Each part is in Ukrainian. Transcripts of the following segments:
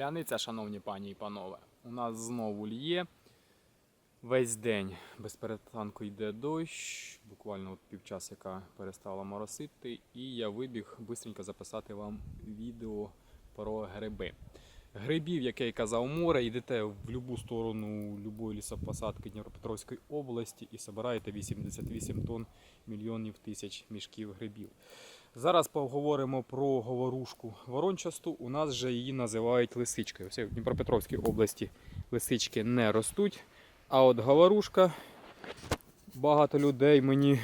Гляниця, шановні пані і панове, у нас знову лє. Весь день без перестанку йде дощ, буквально от півчасика перестало моросити, і я вибіг швидко записати вам відео про гриби. Грибів, як я казав, море, йдете в будь-яку сторону любої лісопосадки Дніпропетровської області і збираєте 88 тонн мільйонів тисяч мішків грибів. Зараз поговоримо про говорушку ворончасту. У нас же її називають лисичкою. Все, в Дніпропетровській області лисички не ростуть. А от говорушка, багато людей мені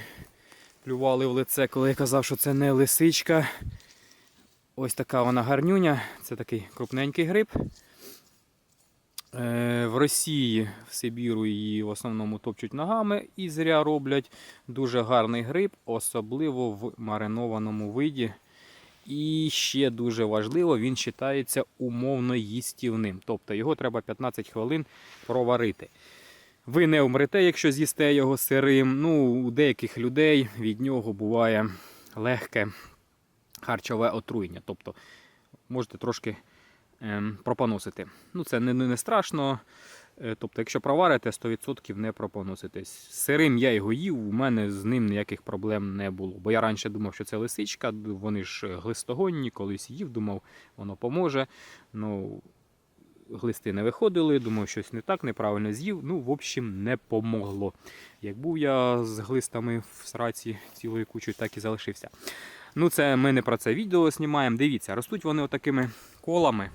плювали в лице, коли я казав, що це не лисичка. Ось така вона гарнюня. Це такий крупненький гриб. Е, В Росії, в Сибіру її в основному топчуть ногами і зря роблять. Дуже гарний гриб, особливо в маринованому виді. І ще дуже важливо, він вважається умовно їстівним. Тобто його треба 15 хвилин проварити. Ви не вмрете, якщо з'їсте його сирим. Ну, у деяких людей від нього буває легке харчове отруєння. Тобто можете трошки пропоносити. Ну, це не, не, страшно. Е, Тобто, якщо проварите, 100% не пропоноситесь. Сирим я його їв, у мене з ним ніяких проблем не було. Бо я раніше думав, що це лисичка, вони ж глистогонні, колись їв, думав, воно поможе. Ну, глисти не виходили, думав, щось не так, неправильно з'їв. Ну, в общем, не помогло. Як був я з глистами в сраці цілою кучою, так і залишився. Ну, це ми не про це відео знімаємо. Дивіться, ростуть вони отакими колами.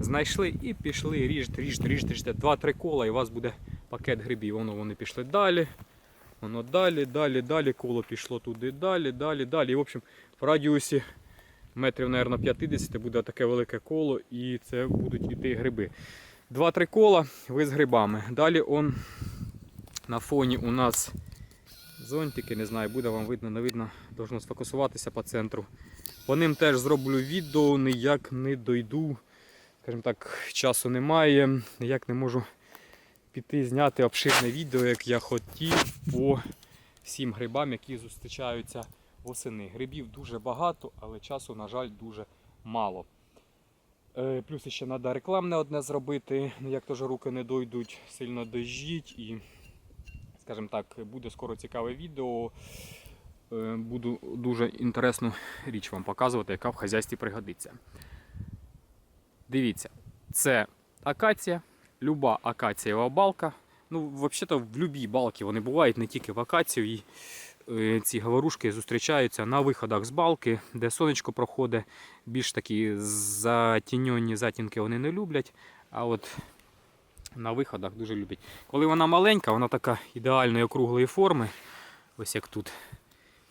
Знайшли і пішли, ріжте, ріжте, ріжте, ріжте. Два-три кола, і у вас буде пакет грибів. Воно вони пішли далі. Воно далі, далі, далі, коло пішло туди, далі, далі, далі. І, в общем, в радіусі метрів, мабуть, 50 буде таке велике коло, і це будуть іти гриби. Два-три кола, ви з грибами. Далі он на фоні у нас зонтики, не знаю, буде вам видно, не видно, должно сфокусуватися по центру. По ним теж зроблю відео, ніяк не дойду. Скажімо так, часу немає, ніяк не можу піти зняти обширне відео, як я хотів, по всім грибам, які зустрічаються восени. Грибів дуже багато, але часу, на жаль, дуже мало. Е, Плюс ще треба рекламне одне зробити, як теж руки не дойдуть, сильно дождіть і, скажімо так, буде скоро цікаве відео. Е, Буду дуже інтересну річ вам показувати, яка в хазяйстві пригодиться. Дивіться, це акація, люба акацієва балка. Ну, взагалі-то в будь-якій вони бувають не тільки в акацію. І, е, ці говорушки зустрічаються на виходах з балки, де сонечко проходить. Більш такі затіньонні затінки вони не люблять. А от на виходах дуже люблять. Коли вона маленька, вона така ідеальної округлої форми. Ось як тут.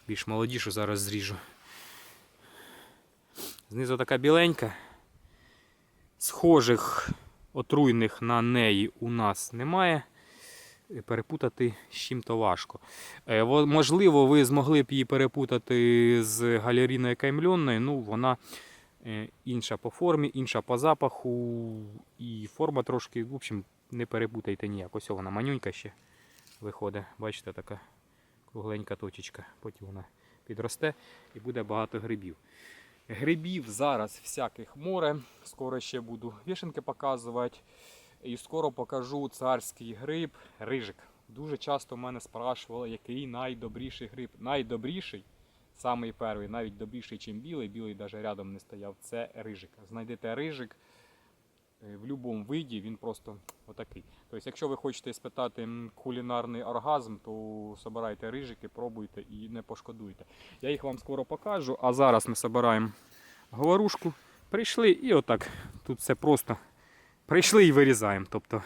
Більш молодішу зараз зріжу. Знизу така біленька. Схожих отруйних на неї у нас немає. Перепутати з чим-то важко. Е, Можливо, ви змогли б її перепутати з галеріною каймльонною. Ну, вона інша по формі, інша по запаху. І форма трошки, в общем, не перепутайте ніяк. Ось вона манюнька ще виходить. Бачите, така кругленька точечка. Потім вона підросте і буде багато грибів. Грибів зараз всяких море. Скоро ще буду вішенки показувати. І скоро покажу царський гриб, рижик. Дуже часто мене спрашували, який найдобріший гриб. Найдобріший, самий перший, навіть добріший, ніж білий, білий навіть рядом не стояв, це рижик. Знайдете рижик е, в будь-якому виді, він просто отакий. Тобто, якщо ви хочете спитати кулінарний оргазм, то собирайте рижики, пробуйте і не пошкодуйте. Я їх вам скоро покажу, а зараз ми збираємо говорушку. Прийшли і отак. Тут все просто. Прийшли і вирізаємо. Тобто,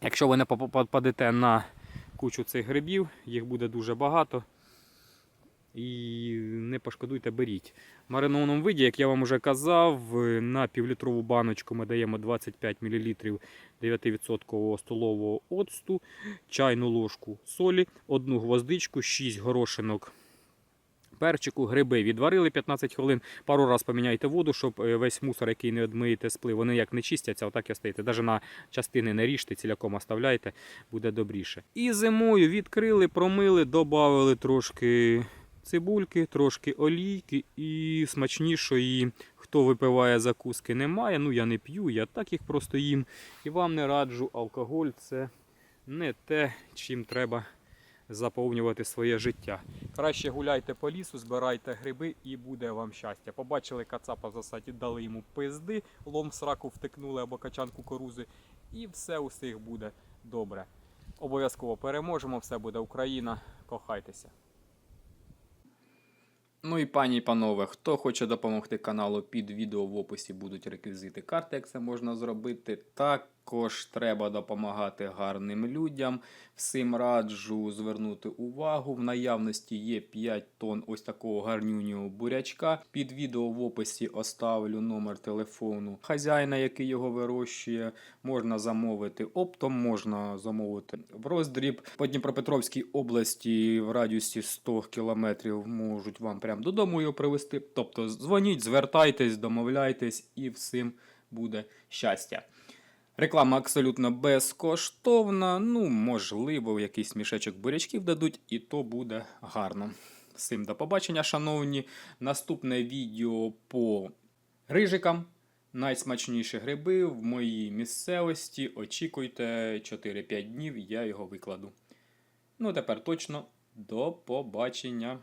якщо ви не попадете на кучу цих грибів, їх буде дуже багато. І не пошкодуйте, беріть. В маринованому виді, як я вам вже казав, на півлітрову баночку ми даємо 25 мл 9% столового оцту, чайну ложку солі, одну гвоздичку, 6 горошинок перчику, гриби відварили 15 хвилин. Пару раз поміняйте воду, щоб е, весь мусор, який не одмиєте сплив, вони як не чистяться, отак і остаєте. Навіть на частини не ріжте, ціляком оставляйте, буде добріше. І зимою відкрили, промили, додали трошки цибульки, трошки олійки і смачнішої. Хто випиває закуски, немає. Ну я не п'ю, я так їх просто їм. І вам не раджу, алкоголь це не те, чим треба заповнювати своє життя. Краще гуляйте по лісу, збирайте гриби і буде вам щастя. Побачили кацапа в засаді, дали йому пизди, лом сраку втикнули або качан кукурузи, і все у всіх буде добре. Обов'язково переможемо, все буде Україна. Кохайтеся. Ну і пані і панове, хто хоче допомогти каналу, під відео в описі будуть реквізити карти, як це можна зробити. Також треба допомагати гарним людям. Всім раджу звернути увагу. В наявності є 5 тонн ось такого гарнюнього бурячка. Під відео в описі оставлю номер телефону хазяїна, який його вирощує. Можна замовити оптом, можна замовити в роздріб. По Дніпропетровській області в радіусі 100 кілометрів можуть вам прямо додому його привезти. Тобто дзвоніть, звертайтесь, домовляйтесь і всім буде щастя. Реклама абсолютно безкоштовна. Ну, можливо, якийсь мішечок бурячків дадуть, і то буде гарно. Всім до побачення, шановні. Наступне відео по рижикам. Найсмачніші гриби в моїй місцевості. Очікуйте 4-5 днів, я його викладу. Ну, тепер точно до побачення.